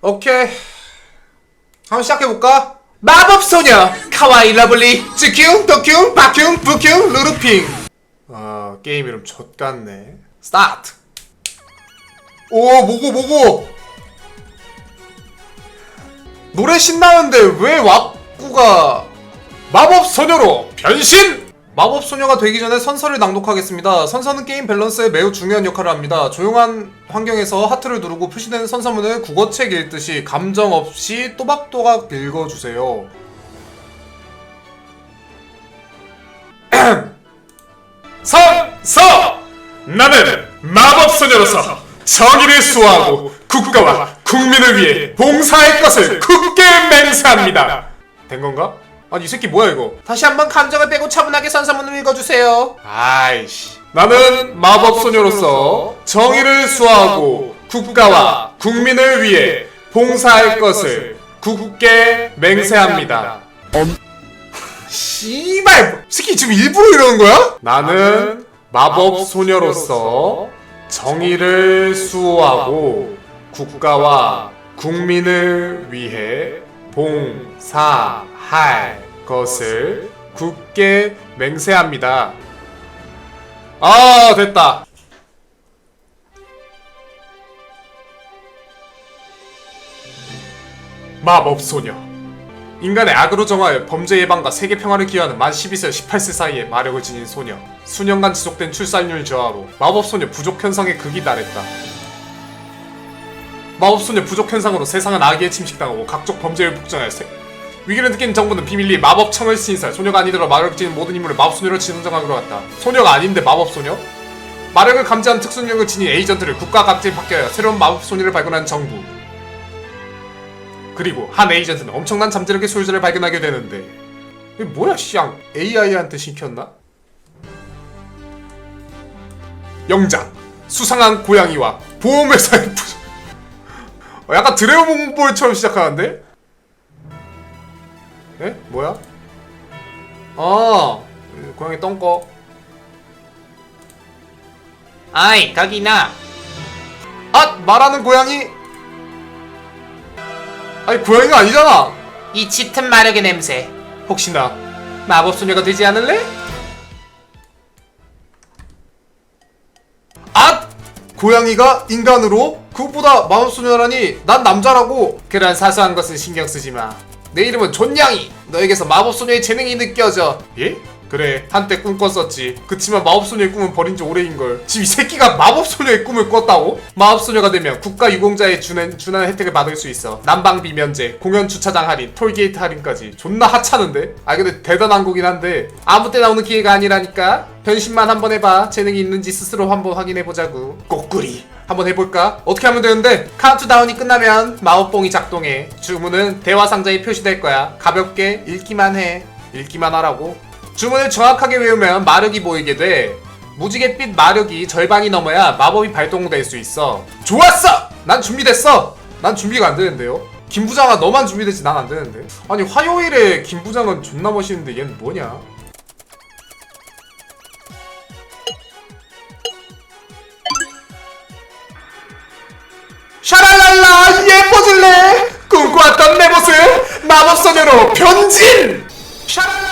오케이. 한번 시작해볼까? 마법소녀! 카와이 러블리! 쯔큐, 더큐, 바큐, 부큐, 루루핑! 아, 게임 이름 좆같네. 스타트! 오, 뭐고, 뭐고! 노래 신나는데 왜 왁구가 마법소녀로 변신! 마법 소녀가 되기 전에 선서를 낭독하겠습니다. 선서는 게임 밸런스에 매우 중요한 역할을 합니다. 조용한 환경에서 하트를 누르고 표시되는 선서문을 국어책 읽듯이 감정 없이 또박또박 읽어주세요. 선서! 나는 마법 소녀로서 정의를 수호하고 국가와 국민을 위해 봉사할 것을 굳게 맹세합니다. 된 건가? 아니 이 새끼 뭐야 이거? 다시 한번 감정을 빼고 차분하게 선서문을 읽어주세요. 아이씨. 나는 마법소녀로서 정의를 수호하고 국가와 국민을 위해 봉사할 것을 굳게 맹세합니다. 씨발! 이 새끼 지금 일부러 이러는 거야? 나는 마법소녀로서 정의를 수호하고 국가와 국민을 위해 봉사할 것을 굳게 맹세합니다. 아, 됐다. 마법소녀. 인간의 악으로 정하여 범죄 예방과 세계 평화를 기여하는 만 12세 18세 사이에 마력을 지닌 소녀. 수년간 지속된 출산율 저하로 마법소녀 부족 현상에 극이 달했다. 마법소녀 부족 현상으로 세상은 악에 침식당하고 각종 범죄를 폭정하여 세... 위기를 느낀 정부는 비밀리 마법 청을 신설 소녀가 아니더라 마력을 지닌 모든 인물을 마법소녀로 지정하기로 했다. 소녀가 아닌데 마법소녀? 마력을 감지하는 특수능력을 지닌 에이전트를 국가 각지에 파견하여 새로운 마법소녀를 발견한 정부. 그리고 한 에이전트는 엄청난 잠재력의 소유자를 발견하게 되는데 이게 뭐야 씨앙 AI한테 시켰나? 영장 수상한 고양이와 보험회사의 부... 어, 약간 드래곤볼처럼 시작하는데? 에? 뭐야? 아 고양이 똥꺼 아이 거기나 아 말하는 고양이 아니 고양이가 아니잖아 이 짙은 마력의 냄새 혹시나 마법소녀가 되지 않을래? 아! 고양이가 인간으로? 그것보다 마법소녀라니 난 남자라고 그런 사소한 것은 신경 쓰지 마 내 이름은 존냥이 너에게서 마법소녀의 재능이 느껴져 예? 그래 한때 꿈 꿨었지. 그치만 마법소녀의 꿈은 버린 지 오래인걸. 지금 이 새끼가 마법소녀의 꿈을 꿨다고? 마법소녀가 되면 국가 유공자에 주는 준한 혜택을 받을 수 있어. 난방비 면제 공연 주차장 할인 톨게이트 할인까지. 존나 하찮은데? 아 근데 대단한 거긴 한데 아무 때 나오는 기회가 아니라니까? 변신만 한번 해봐. 재능이 있는지 스스로 한번 확인해보자고. 꼬꾸리. 한번 해볼까? 어떻게 하면 되는데? 카운트다운이 끝나면 마법봉이 작동해. 주문은 대화 상자에 표시될 거야. 가볍게 읽기만 해. 읽기만 하라고 주문을 정확하게 외우면 마력이 보이게 돼. 무지갯빛 마력이 절반이 넘어야 마법이 발동될 수 있어. 좋았어! 난 준비됐어! 난 준비가 안 되는데요? 김 부장아 너만 준비됐지 난 안 되는데? 아니 화요일에 김 부장은 존나 멋있는데 얘는 뭐냐? 샤랄랄라 예뻐질래 꿈꿔왔던 내 모습 마법소녀로 변진 샤랄랄라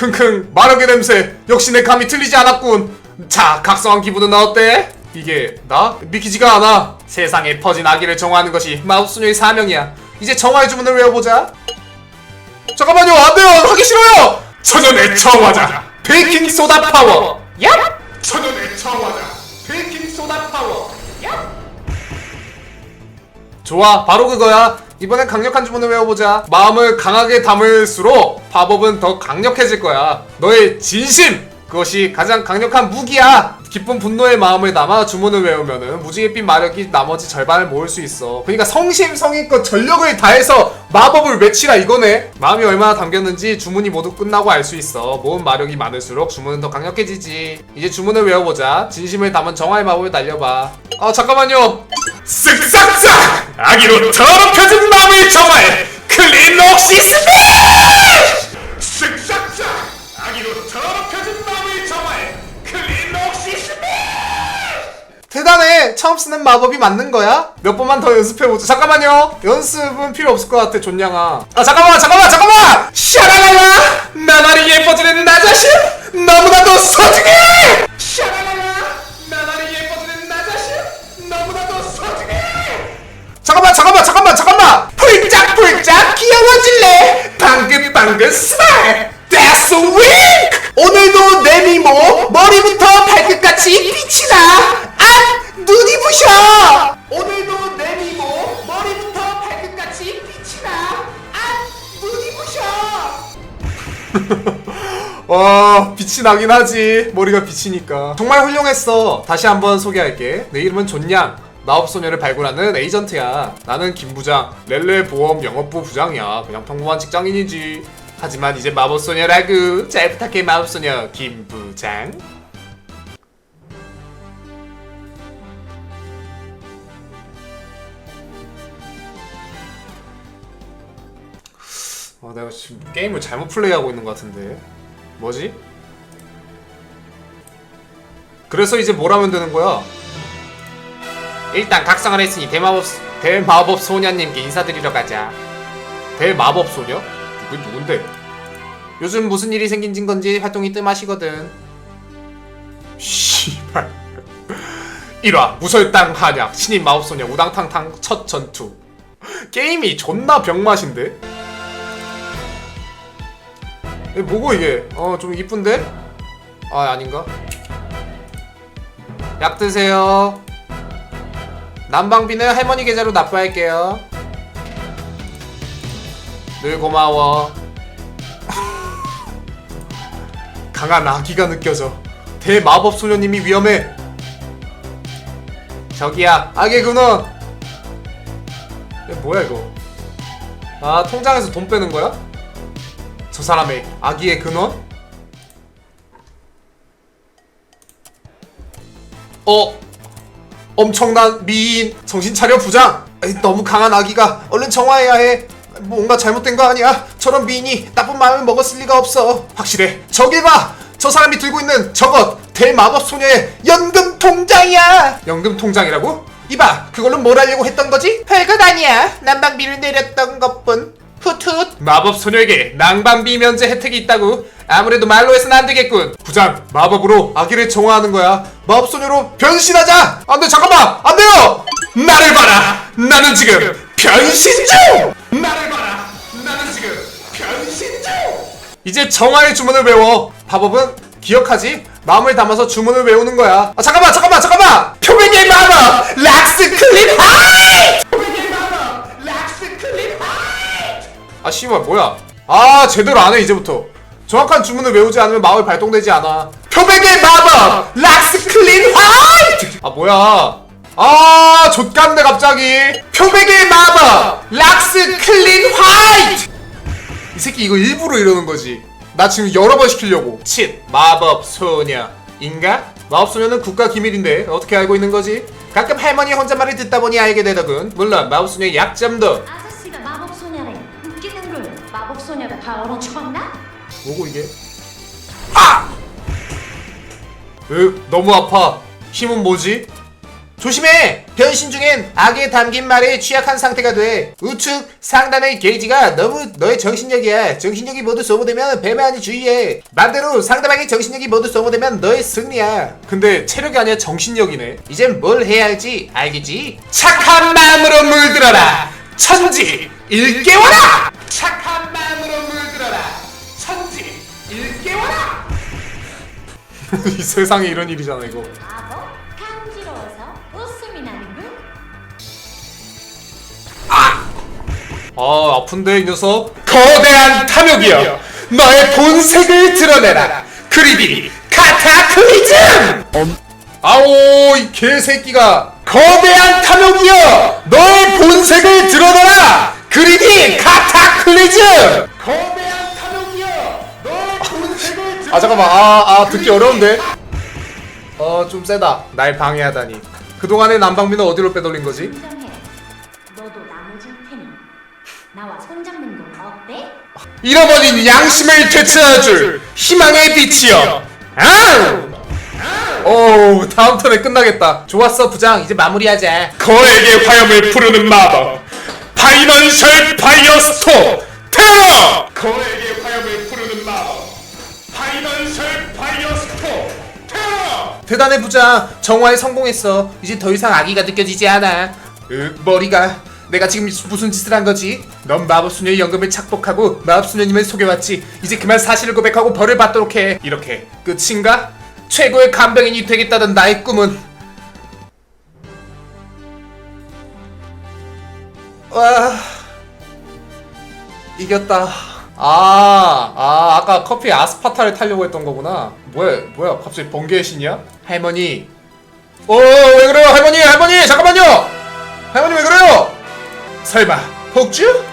킁킁 마력의 냄새. 역시 내 감이 틀리지 않았군. 자 각성한 기분은 어때? 이게 나? 믿기지가 않아. 세상에 퍼진 아기를 정화하는 것이 마법소녀의 사명이야. 이제 정화의 주문을 외워보자. 잠깐만요 안돼요. 하기 싫어요. 천연의 정화자 베이킹 소다 파워. 얍! 천연의 정화자 베이킹 소다 파워. 얍 좋아 바로 그거야 이번엔 강력한 주문을 외워보자. 마음을 강하게 담을수록 마법은 더 강력해질 거야. 너의 진심 그것이 가장 강력한 무기야. 기쁜 분노의 마음을 담아 주문을 외우면은 무지갯빛 마력이 나머지 절반을 모을 수 있어. 그러니까 성심성의껏 전력을 다해서 마법을 외치라 이거네. 마음이 얼마나 담겼는지 주문이 모두 끝나고 알 수 있어. 모은 마력이 많을수록 주문은 더 강력해지지. 이제 주문을 외워보자. 진심을 담은 정화의 마법을 날려봐. 아 잠깐만요. 쓱싹싹! 아기로 더럽혀진 마음을 정화해. 클린 옥시스 쓱 대단해. 처음 쓰는 마법이 맞는 거야? 몇 번만 더 연습해보자. 잠깐만요. 연습은 필요 없을 것 같아 존냥아. 아 잠깐만 잠깐만 잠깐만! 샤라라라! 나날이 예뻐지는 나 자신! 너무나도 소중해 샤라라라! 나날이 예뻐지는 나 자신! 너무나도 소중해 잠깐만 잠깐만 잠깐만 잠깐만! 풀짝 풀짝 귀여워질래? 방긋 방긋 스마일! That's a wink 오늘도 내 미모 머리부터 발끝까지 빛이 나아 눈이 부셔! 오늘도 내 미모 머리부터 발끝까지 빛이 나 아 눈이 부셔! 와 빛이 나긴 하지. 머리가 비치니까. 정말 훌륭했어. 다시 한번 소개할게. 내 이름은 존양. 마법소녀를 발굴하는 에이전트야. 나는 김부장. 렐레 보험 영업부 부장이야. 그냥 평범한 직장인이지. 하지만 이제 마법소녀라고. 잘 부탁해 마법소녀 김부장 아 내가 지금 게임을 잘못 플레이하고 있는 것 같은데 뭐지? 그래서 이제 뭘 하면 되는 거야? 일단 각성을 했으니 대마법 대마법 소녀님께 인사드리러 가자. 대마법 소녀? 그게 누군데? 요즘 무슨 일이 생긴 건지 활동이 뜸하시거든. 씨발. 1화 무설땅 한약 신인 마법소녀 우당탕탕 첫 전투. 게임이 존나 병맛인데? 이게 뭐고 이게? 어 좀 이쁜데? 아 아닌가? 약 드세요. 난방비는 할머니 계좌로 납부할게요. 늘 고마워. 강한 아기가 느껴져. 대마법 소녀님이 위험해. 저기야, 악의 근원. 이게 뭐야 이거? 아 통장에서 돈 빼는 거야? 저 사람의 아기의 근원? 어? 엄청난 미인 정신 차려 부장 에이, 너무 강한 아기가 얼른 정화해야 해 뭔가 잘못된 거 아니야 저런 미인이 나쁜 마음을 먹었을 리가 없어 확실해 저기 봐저 사람이 들고 있는 저것 대마법 소녀의 연금 통장이야 연금 통장이라고? 이봐 그걸로 뭘 하려고 했던 거지? 별것 아니야 난방비를 내렸던 것뿐 훗훗 마법 소녀에게 난방비 면제 혜택이 있다고 아무래도 말로 해서는 안 되겠군. 부장 마법으로 아기를 정화하는 거야. 마법 소녀로 변신하자! 안돼 잠깐만! 안 돼요! 나를 봐라! 나는 지금 변신 중! 나를 봐라! 나는 지금 변신 중! 이제 정화의 주문을 외워. 마법은 기억하지? 마음을 담아서 주문을 외우는 거야. 아 잠깐만 잠깐만 잠깐만! 표백의 마법! 락스 클립! 하 아 씨발 뭐야? 아 제대로 안 해 이제부터. 정확한 주문을 외우지 않으면 마을 발동되지 않아. 표백의 마법! 락스 클린 화이트! 아 뭐야? 아 좆같네 갑자기. 표백의 마법! 락스 클린 화이트! 이 새끼 이거 일부러 이러는 거지. 나 지금 여러 번 시키려고. 칫 마법 소녀. 인가? 마법 소녀는 국가 기밀인데 어떻게 알고 있는 거지? 가끔 할머니 혼잣말을 듣다 보니 알게 되더군. 물론 마법 소녀의 약점도 다 얼어죽었나? 뭐고 이게? 아! 으, 너무 아파. 힘은 뭐지? 조심해! 변신 중엔 악에 담긴 말에 취약한 상태가 돼. 우측 상단의 게이지가 너무 너의 정신력이야. 정신력이 모두 소모되면 배만이 주의해. 반대로 상대방의 정신력이 모두 소모되면 너의 승리야. 근데 체력이 아니라 정신력이네. 이젠 뭘 해야 할지 알겠지? 착한 마음으로 물들어라. 천지 일깨워라. 착한 마음 이 세상에 이런 일이잖아 이거. 마법? 간지러워서 웃음이 나는군? 아! 아픈데 이 녀석? 거대한 탐욕이여. 너의 본색을 드러내라. 그리디 카타클리즘! 아오 이 개새끼가 거대한 탐욕이여. 너의 본색을 드러내라. 그리디 카타클리즘! 거대 아 잠깐만 아, 아 듣기 어려운데 어 좀 세다 날 방해하다니 그동안의 난방비는 어디로 빼돌린 거지? 너도 나머질 테니. 나와 손잡는 건 어때? 잃어버린 양심을 되찾아줄 희망의 빛이여. 아우! 어우 다음 턴에 끝나겠다 좋았어 부장 이제 마무리하자 거액의 화염을 부르는 마법 파이낸셜 파이어 스톰 테러 거액 대단해 부장 정화에 성공했어. 이제 더 이상 아기가 느껴지지 않아. 으 머리가 내가 지금 무슨 짓을 한 거지? 넌 마법소녀의 연금을 착복하고 마법소녀님을 속여왔지. 이제 그만 사실을 고백하고 벌을 받도록 해. 이렇게. 끝인가? 최고의 간병인이 되겠다던 나의 꿈은? 와 이겼다 아, 아 아까 커피 아스파타를 타려고 했던 거구나. 뭐야 뭐야 갑자기 번개의 신이야? 할머니. 어 왜 그래요 할머니 할머니 잠깐만요! 할머니 왜 그래요? 설마 폭주?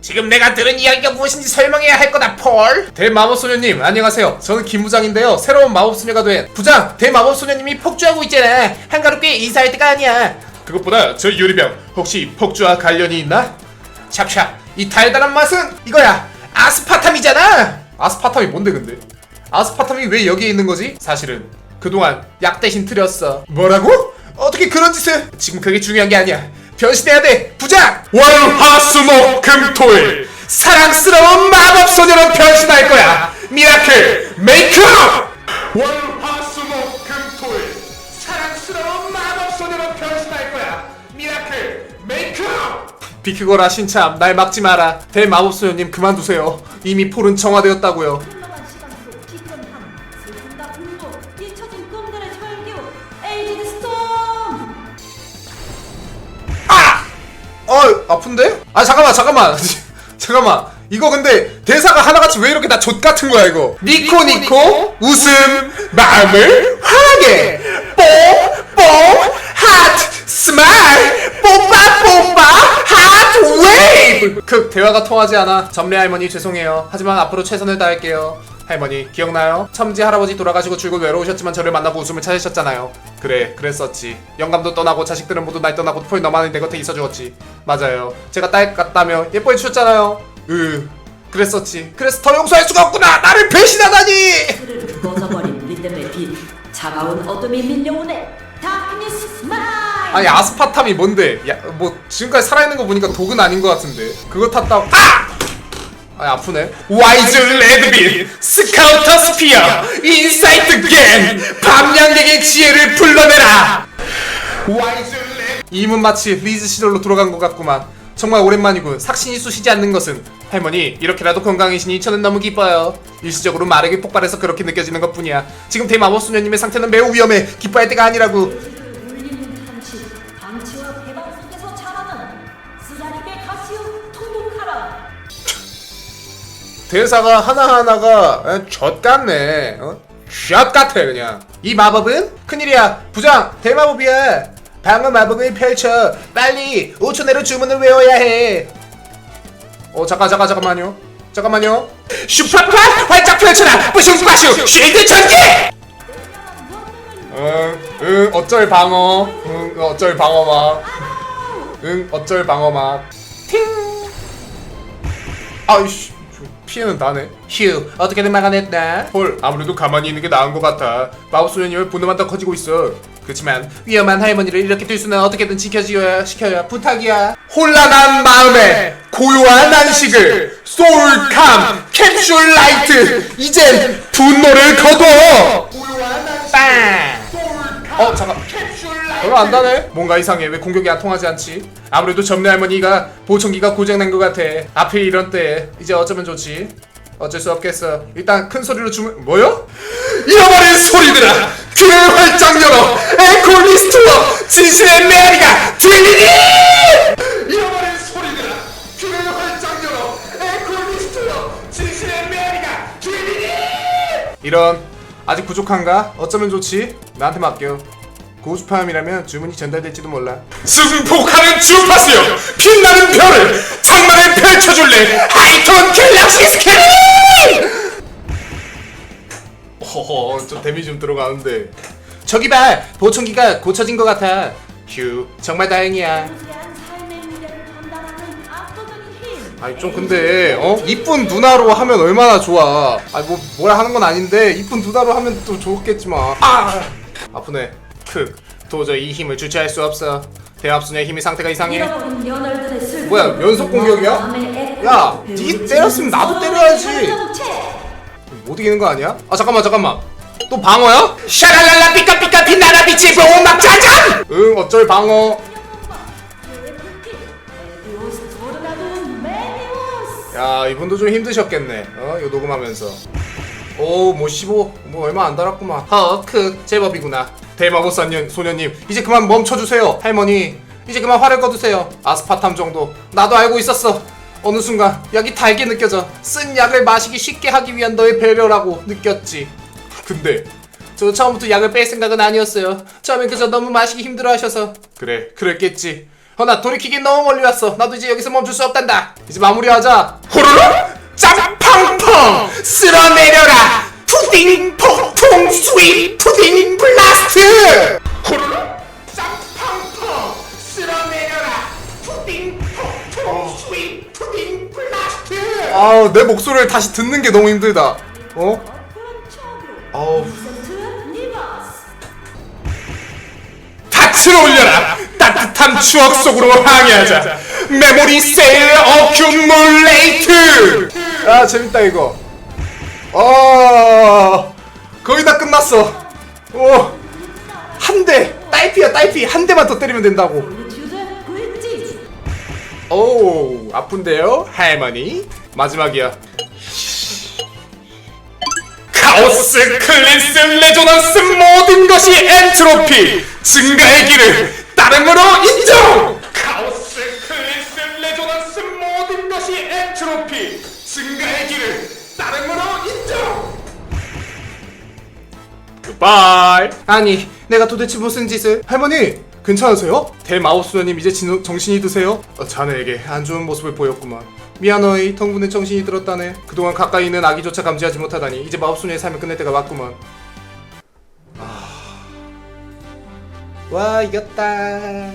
지금 내가 들은 이야기가 무엇인지 설명해야 할 거다 폴. 대마법소녀님 안녕하세요. 저는 김부장인데요. 새로운 마법소녀가 된 부장 대마법소녀님이 폭주하고 있잖아. 한가롭게 인사할 때가 아니야. 그것보다 저 유리병 혹시 폭주와 관련이 있나? 찹찹 이 달달한 맛은 이거야. 아스파탐이잖아. 아스파탐이 뭔데 근데? 아스파탐이 왜 여기에 있는 거지? 사실은 그동안 약 대신 틀렸어. 뭐라고? 어떻게 그런 짓을? 지금 그게 중요한 게 아니야. 변신해야 돼. 부장 월화수목금토일. 사랑스러운 마법소녀로 변신할 거야. 미라클 메이크업 월화수목금토일. 사랑스러운 마법소녀로 변신할 거야. 미라클 메이크업 비키거라 신참 날 막지 마라. 대마법소녀님 그만두세요. 이미 폴은 정화되었다고요. 흘러간 시간 속 기점함 슬픔과 분노 잊혀진 꿈들의 절규. 에이지드 스톰! 어 아픈데? 아 잠깐만 잠깐만. 잠깐만. 이거 근데 대사가 하나같이 왜 이렇게 다족 같은 거야 이거? 니코 니코 웃음 마음을 환하게. 뽕뽕 하트 스마일 하트 웨이브 그 대화가 통하지 않아. 점례 할머니 죄송해요. 하지만 앞으로 최선을 다할게요. 할머니 기억나요? 첨지 할아버지 돌아가시고 줄곧 외로우셨지만 저를 만나고 웃음을 찾으셨잖아요. 그래 그랬었지. 영감도 떠나고 자식들은 모두 날 떠나고 폴 너만이 내 곁에 있어 주었지. 맞아요. 제가 딸 같다며 예뻐해 주셨잖아요. 으 그랬었지. 그래서 더 용서할 수가 없구나! 나를 배신하다니! 그를 꺼져버린 믿음의 빛 차가운 어둠이 밀려오네. 다크니스 스마일 아니 아스파탐이 뭔데? 야 뭐 지금까지 살아있는 거 보니까 독은 아닌 것 같은데. 그거 탔다고 아! 아니 아프네. 와이즈 레드빈 스카우터 스피어 인사이트 겐 밤양객의 지혜를 불러내라. 와이즈 레드 이문 마치 리즈 시절로 돌아간 것 같구만. 정말 오랜만이군. 삭신이 쑤시지 않는 것은. 할머니 이렇게라도 건강이시니 저는 너무 기뻐요. 일시적으로 마력이 폭발해서 그렇게 느껴지는 것뿐이야. 지금 대마법소녀님의 상태는 매우 위험해. 기뻐할 때가 아니라고 방치와 배방 속에서 자라는 쓰라리게 가시오 통곡하라. 대사가 하나하나가 젖 같네 어? 젖 같아 그냥. 이 마법은? 큰일이야. 부장 대마법이야. 방어 마법을 펼쳐 빨리 5초 내로 주문을 외워야 해 어 잠깐 잠깐 잠깐만요. 잠깐만요. 슈퍼파 활짝 펼쳐라. 뿌슝빠슝. 쉴드 전개 응, 응 어쩔 방어. 응 어쩔 방어막. 응 어쩔 방어막. 아이씨 피해는 나네. 휴 어떻게든 막아냈다. 헐 아무래도 가만히 있는 게 나은 것 같아. 마법소녀님의 분노만 더 커지고 있어. 그렇지만 위험한 할머니를 이렇게 둘 수는 어떻게든 지켜줘야 시켜야 부탁이야. 혼란한 마음에 고요한 안식을 소울캄 캡슐 라이트 이젠 분노를 거둬. 빵 어 잠깐. 별로 안 다네? 뭔가 이상해. 왜 공격이 안 통하지 않지? 아무래도 점례 할머니가 보청기가 고장난 것 같아. 하필 이런 때에 이제 어쩌면 좋지? 어쩔 수 없겠어. 일단 큰 소리로 주문 뭐요? 잃어버린 소리들아! 귀를 활짝 열어 에콜리스트워 진실의 메아리가 들리니! 이런 아직 부족한가? 어쩌면 좋지? 나한테 맡겨. 고주파함이라면 주문이 전달될지도 몰라. 승폭하는 주파수요! 빛나는 별을 장만을 펼쳐줄래? 하이톤 갤럭시 스크린 허허 좀 데미 좀 들어가는데. 저기 봐! 보청기가 고쳐진 것 같아. 휴 정말 다행이야 아니 좀 근데 어 이쁜 누나로 하면 얼마나 좋아. 아니 뭐 뭐라 하는 건 아닌데 이쁜 누나로 하면 또 좋겠지만. 아 아프네. 크 도저히 이 힘을 주체할 수 없어. 대합순의 힘이 상태가 이상해. 잃어버린 연월들의 슬픔. 뭐야, 연속 공격이야? 야, 배우는 니 때렸으면 나도 때려야지. 못 이기는 거 아니야? 아 잠깐만 잠깐만. 또 방어야? 샤랄랄라 삐까삐까 빛나라 빛이 보호막 짜잔! 응 어쩔 방어. 야 이분도 좀 힘드셨겠네. 어 이거 녹음하면서. 오뭐 15, 뭐 얼마 안 달았구만. 허크 제법이구나. 대마법사 소녀님 이제 그만 멈춰주세요 할머니. 이제 그만 화를 꺼두세요. 아스파탐 정도. 나도 알고 있었어. 어느 순간 약이 달게 느껴져 쓴 약을 마시기 쉽게 하기 위한 너의 배려라고 느꼈지. 근데 저 처음부터 약을 뺄 생각은 아니었어요. 처음엔 그저 너무 마시기 힘들어 하셔서. 그래 그랬겠지 허나 돌이키긴 너무 멀리 왔어. 나도 이제 여기서 멈출 수 없단다. 이제 마무리하자. 호로로 짬팡펑 쓸어내려라. 푸딩 폭풍 스윗 푸딩 블라스트. 호로로 짬팡펑 쓸어내려라. 푸딩 폭풍 스윗 푸딩 블라스트. 아우 내 목소리를 다시 듣는 게 너무 힘들다. 어? 아우 닻을 올려라. 따뜻한 추억 속으로 항해하자. 메모리 세일 어큐뮬레이트. 아 재밌다 이거. 아 거의 다 끝났어. 오한대 딸피야 딸피. 한 대만 더 때리면 된다고. 오 아픈데요 할머니? 마지막이야 카오스 클린스 레조넌스 모든 것이 엔트로피 증가의 길을 따름으로 인정! 카오스 클린스 레조넌스 모든 것이 엔트로피 증가의 길을 따름으로 인정! 굿바이 아니 내가 도대체 무슨 짓을? 할머니 괜찮으세요? 대마법소녀님 이제 진- 정신이 드세요? 어, 자네에게 안 좋은 모습을 보였구만. 미안하이 덩분의 정신이 들었다네. 그동안 가까이 있는 아기조차 감지하지 못하다니. 이제 마법소녀의 삶을 끝낼 때가 왔구만 아... 와 이겼다.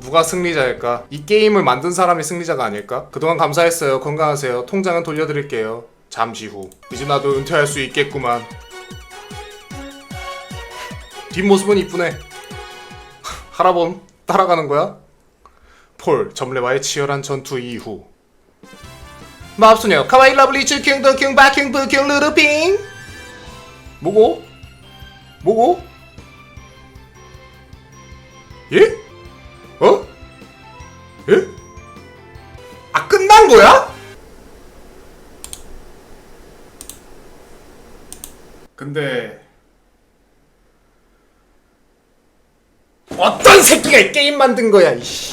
누가 승리자일까? 이 게임을 만든 사람이 승리자가 아닐까? 그동안 감사했어요. 건강하세요. 통장은 돌려드릴게요. 잠시 후. 이제 나도 은퇴할 수 있겠구만 뒷모습은 이쁘네 하라본 따라가는 거야? 폴 점레와의 치열한 전투 이후 마법소녀 카와이 러블리 츄킹 더킹 바킹 부킹 루루핑 뭐고? 뭐고? 예? 어? 예? 아 끝난 거야? 근데 어떤 새끼가 게임 만든 거야 이씨.